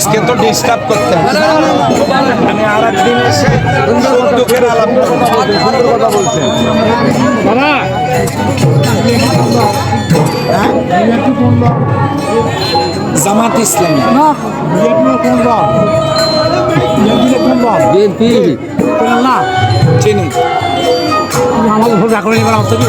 আজকে তো ডিস্টার্ব করতে। আমি আর একদিন এসে সুখ দুঃখের আলাপ। কথা বলছেন জামাত ইসলামী। না চিনি। আমাদের ভোট রাখুন এবার হচ্ছে কি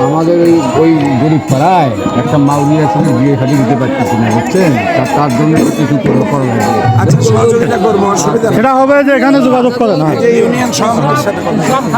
আমাদের ওই ওই গরিব পাড়ায় একটা মাউরিয়া ছেলে বিয়ে শাদি দিতে পারতেছি না বুঝছেন? তা- তার জন্য কিছু করে করা লাগবে। আচ্ছা সহযোগিতা করব অসুবিধা সেটা হবে যে এখানে যোগাযোগ করে না। যে ইউনিয়ন সভাপতির সাথে কথা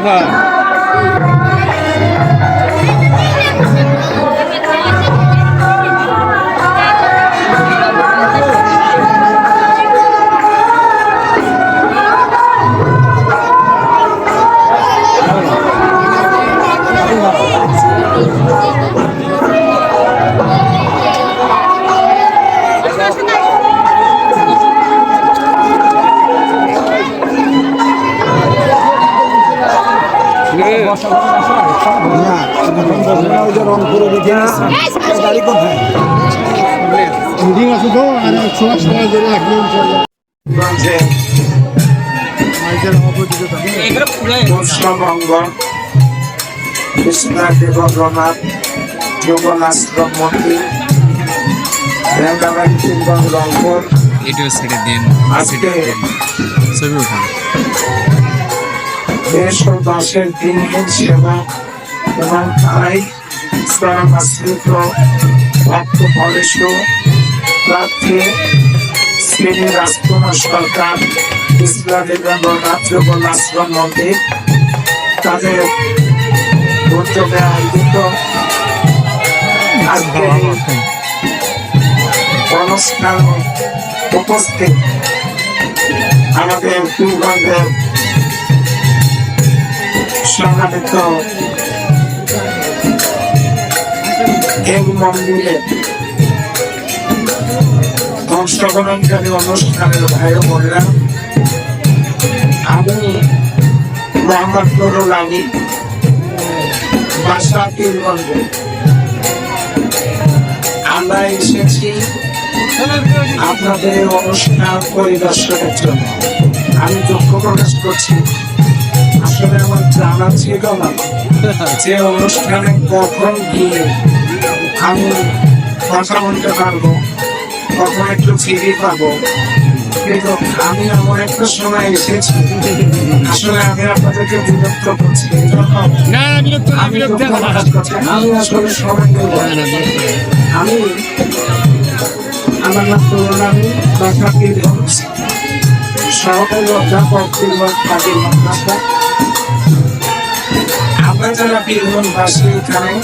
রতন সাহেব দেখে নিচ্ছি। গাড়ি কোথায়? মিটিং আছে তো আর সময় সময় ধরে থাকবেন। পশ্চিমবঙ্গ কৃষ্ণা দেবরনাথ যোগনাশ্রম মন্দির রেঙ্গাবাড়ি কিংবা রংপুর এটিও ছেড়ে দিন আজকে ছবি উঠান দেশ ও দাসের দিনহীন সেবা এবং তাই ইসলাম আশ্রিত ভক্ত পরেশ প্রার্থী শ্রী রাজকুমার সরকার ইসলাম যোগন আশ্রম মন্দির, তাদের উদ্যোগে আয়োজিত আজকে এই অনুষ্ঠান উপস্থিত আমাদের পীরগঞ্জের সংঘাতিত এই মন্দিরে অংশগ্রহণকারী অনুষ্ঠানের ভাই বোনেরা, আমি মোহাম্মদ নুরুল আলী বাসা পীরগঞ্জে আমরা এসেছি আপনাদের অনুষ্ঠান পরিদর্শনের জন্য। আমি দুঃখ প্রকাশ করছি। আসলে আমার জানা ছিল না যে অনুষ্ঠানে কখন গিয়ে আমি কথা বলতে পারব কখন একটু ফিরে পাবো। কিন্তু আমি এমন একটা সময় এসেছি আসলে আমি আপনাদেরকে বিরক্ত করছি। আমি আসলে সময় আমি আমার নাম তরুণ আমি বাসা পীরগঞ্জ সহকারী অধ্যাপক কাজী মাদ্রাসা আমরা পীরগঞ্জবাসী এখানে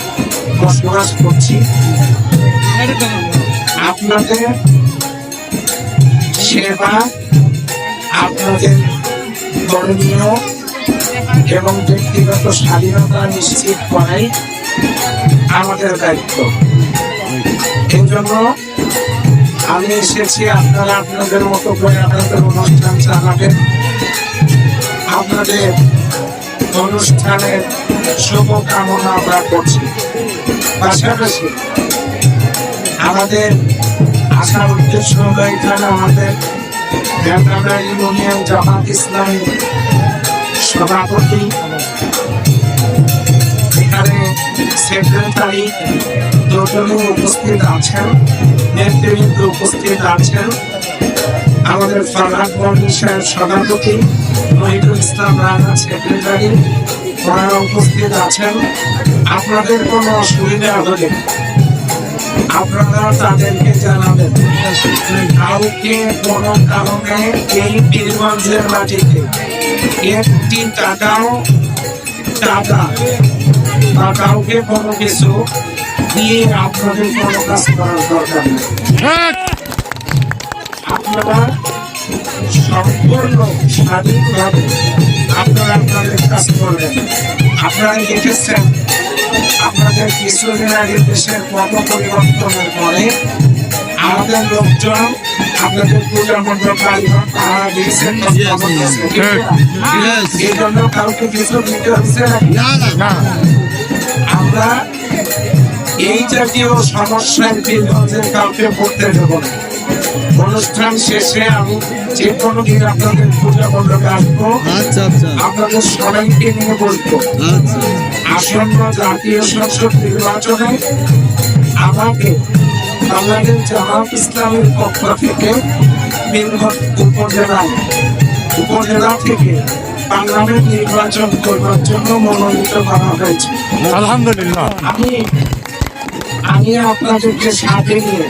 বসবাস করছি। আপনাদের সেবা, আপনাদের করণীয় এবং ব্যক্তিগত স্বাধীনতা নিশ্চিত করাই আমাদের দায়িত্ব। এই জন্য আমি এসেছি, আপনারা আপনাদের মতো করে আপনাদের অনুষ্ঠান চালাবেন। আপনাদের অনুষ্ঠানের শুভ কামনা আমরা করছি। পাশাপাশি আমাদের আসার উদ্দেশ্য হলো এখানে আমাদের ঢাকা ইউনিয়ন জামাত ইসলামী সভাপতি। এখানে সেক্রেটারি দুজনে উপস্থিত আছেন, নেতৃবৃন্দ উপস্থিত আছেন। আমাদের ফারহাদ মন্ডল সাহেব সভাপতি মহিদুল ইসলাম রানা সেক্রেটারি। ওনারা উপস্থিত আছেন, আপনাদের কোনো অসুবিধা হলে আপনারা তাদেরকে জানাবেন। কাউকে কোনো কারণে এই বীরগঞ্জের মাটিতে একটি টাকাও টাকা বা কাউকে কোনো কিছু দিয়ে আপনাদের কোনো কাজ করার দরকার নেই। আপনারা সম্পূর্ণ স্বাধীনভাবে আপনারা আপনাদের কাজ করবেন। আপনারা দেখেছেন আপনাদের কিছুদিন আগে দেশের কত পরিবর্তনের পরে আমাদের লোকজন আপনাদের পূজা মণ্ডপ কারিগর তারা দিয়েছেন এই জন্য কাউকে কিছু দিতে হচ্ছে নাকি? আমরা এই জাতীয় সমস্যায় কাউকে পড়তে দেবো না। অনুষ্ঠান শেষে আমি যে কোনো দিন আপনাদের পূজা মণ্ডপে আসব। আচ্ছা আচ্ছা। আপনাদের সবাইকে নিয়ে বলব আচ্ছা। আসন্ন জাতীয় সংসদ নির্বাচনে আমাকে বাংলাদেশ জামাত ইসলামের পক্ষ থেকে বীরভূম উপজেলায় উপজেলা থেকে পার্লামেন্ট নির্বাচন করবার জন্য মনোনীত করা হয়েছে। আলহামদুলিল্লাহ। আমি আমি আপনাদেরকে সাথে নিয়ে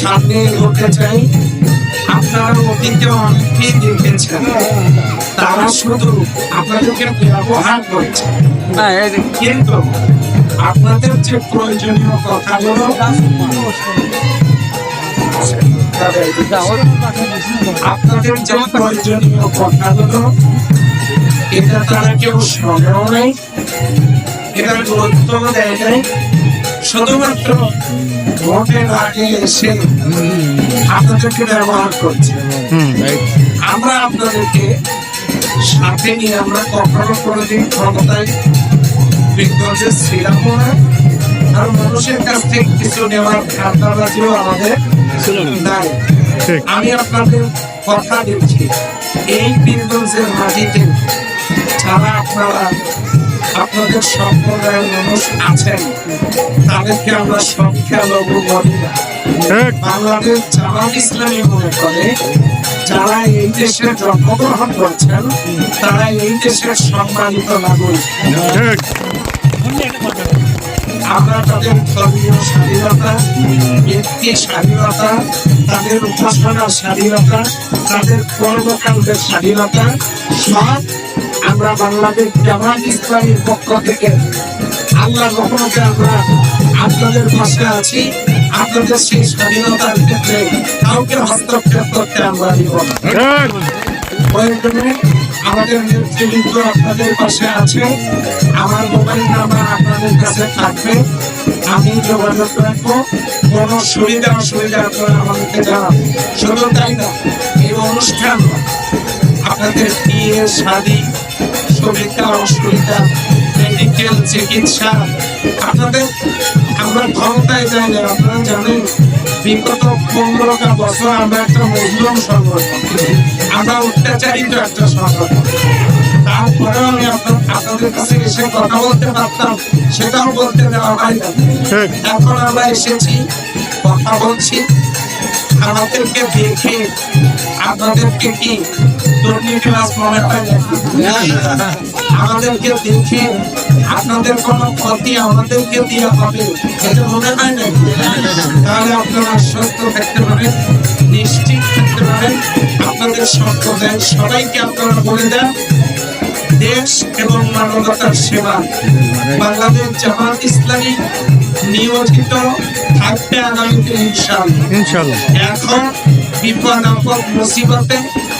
সামনে এগোতে চাই আপনারা অতীতে অনেকেই দেখেছেন? তারা শুধু আপনাদেরকে ব্যবহার করেছে। কিন্তু আপনাদের যে প্রয়োজনীয় কথাগুলো, আপনাদের যে প্রয়োজনীয় কথাগুলো, এটা তারা কেউ শোনেও নেই এটার গুরুত্ব দেয় নাই। শুধুমাত্র ভোটের আগে এসে আপনাদেরকে ব্যবহার করছে। আমরা আপনাদেরকে সাথে নিয়ে আমরা কখনো কোনোদিন ক্ষমতায় বিজ্ঞানের ছিলাম না। আর মানুষের কাছ থেকে কিছু নেওয়ার ধান্দাবাজিও আমাদের নাই। আমি আপনাদের কথা দিচ্ছি এই বিন্দুজের মাটিতে যারা আপনারা আপনাদের সম্প্রদায়ের মানুষ আছেন। তাদেরকে আমরা সংখ্যা লঘু বলি না বাংলাদেশ জামাত ইসলামী মনে করে যারা এই দেশে জন্মগ্রহণ করছেন তারা এই দেশের সম্মানিত নাগরিক। আমরা তাদের ধর্মীয় স্বাধীনতা ব্যক্তি স্বাধীনতা তাদের উপাসনার স্বাধীনতা তাদের কর্মকাণ্ডের স্বাধীনতা সব আমরা বাংলাদেশ জামাত ইসলামীর পক্ষ থেকে আল্লাহ রহমতে আমরা আপনাদের পাশে আছি। আপনাদের সেই স্বাধীনতার ক্ষেত্রে কাউকে হস্তক্ষেপ করতে আমরা দিব প্রয়োজনে আমাদের নেতৃবৃন্দ আপনাদের পাশে আছে। আমার মোবাইল নাম্বার আপনাদের কাছে থাকবে। আমি যোগাযোগ রাখব। কোন সুবিধা অসুবিধা আপনারা আমাদেরকে জানান শুধু তাই না, এই অনুষ্ঠান আপনাদের বিয়ে, শাদী সুবিধা অসুবিধা? মেডিকেল চিকিৎসা। আপনাদের আমরা ক্ষমতায় যাই না আপনারা জানেন বিগত পনেরোটা বছর আমরা একটা মজলুম সংগঠন আমরা অত্যাচারিত একটা সংগঠন তারপরেও আমি আপনাদের কাছে এসে কথা বলতে পারতাম সেটাও বলতে দেওয়া হয় না। এখন আমরা এসেছি কথা বলছি। আমাদেরকে দেখে আপনাদেরকে কি? দুর্নীতিবাজ মনে হয় আমাদেরকে দেখে আপনাদের কোনো ক্ষতি আমাদেরকে দিয়ে হবে। এটা মনে হয় নাকি তাহলে আপনারা সত্য থাকতে পারেন, নিশ্চিত থাকতে পারেন, আপনাদের সম্প্রদায়ের সবাইকে আপনারা বলে দেন, দেশ এবং মানবতার সেবা। বাংলাদেশ জামাত ইসলামী নিয়োজিত থাকবে আগামীতে ইনশাল্লাহ ইনশাল্লাহ এখন বিপদ আপদ মুসিবতে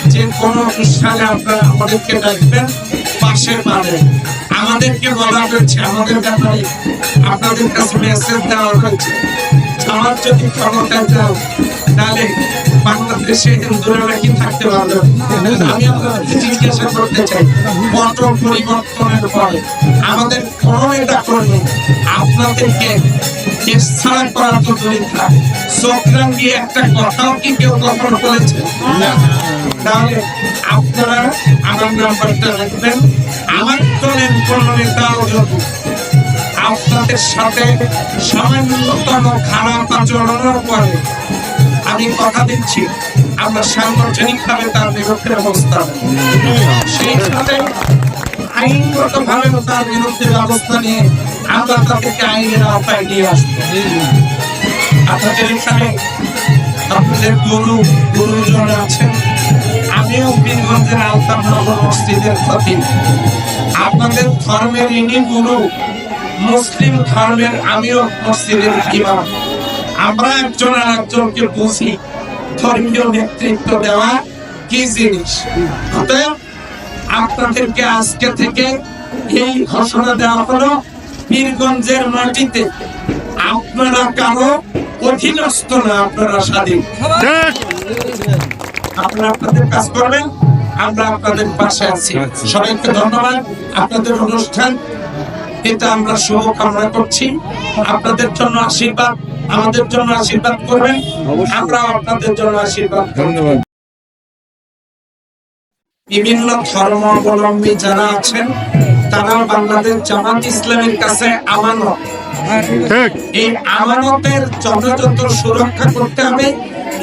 যে কোনো অনুষ্ঠানে আপনারা আমাদেরকে ডাকবেন পাশে পাবেন আমাদেরকে বলা হয়েছে আমাদের ব্যাপারে আপনাদের কাছে মেসেজ দেওয়া হয়েছে। আমার যদি ক্ষমতা যাও তাহলে বাংলাদেশে হিন্দুরা নাকি থাকতে পারবে? আমি আপনাদেরকে জিজ্ঞাসা করতে চাই কত পরিবর্তনের পরে আমাদের কোনো এটা করবে আপনাদেরকে ছাড়া করা তো দিয়ে একটা কথাও কি কেউ তাহলে আপনারা আমার রাখবেন। আমার দলের কোন নেতাও যদি আপনাদের সাথে সামান্যতম খারাপ আচরণের পরে আমি কথা দিচ্ছি আমরা সাংগঠনিক ভাবে তার বিরুদ্ধে অবস্থা সেই সাথে আইনগত ভাবে তার বিরুদ্ধে ব্যবস্থা নিয়ে আমরা তাদেরকে আইনের আওতায় নিয়ে আসব। আপনাদের এখানে আপনাদের গুরু গুরুজন আছেন। আমিও বীরগঞ্জের আলতাম নগর মসজিদের খতিব আপনাদের ধর্মের ইনি গুরু, মুসলিম ধর্মের আমিও মসজিদের ইমাম। আমরা একজন আর একজনকে বুঝি। ধর্মীয় নেতৃত্ব দেওয়া কি জিনিস? অতএব আপনাদেরকে আজকে থেকে এই ঘোষণা দেওয়া হলো বীরগঞ্জের মাটিতে আপনারা কারও অধীনস্থ না আপনারা স্বাধীন। আপনারা আপনাদের কাজ করবেন আমরা আপনাদের পাশে আছি। সবাইকে ধন্যবাদ। আপনাদের অনুষ্ঠান এটা আমরা শুভ কামনা করছি। আপনাদের জন্য আশীর্বাদ। আমাদের জন্য আশীর্বাদ করবেন। আমরা আপনাদের জন্য আশীর্বাদ ধন্যবাদ। বিভিন্ন ধর্মাবলম্বী যারা আছেন তারা বাংলাদেশ জামাত ইসলামের কাছে আমানত। এই আমানতের যথাযথ সুরক্ষা করতে হবে।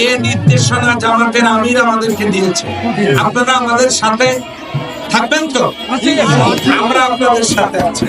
এ নির্দেশনা জামাতের আমির আমাদেরকে দিয়েছে। আপনারা আমাদের সাথে থাকবেন তো? আমরা আপনাদের সাথে আছি।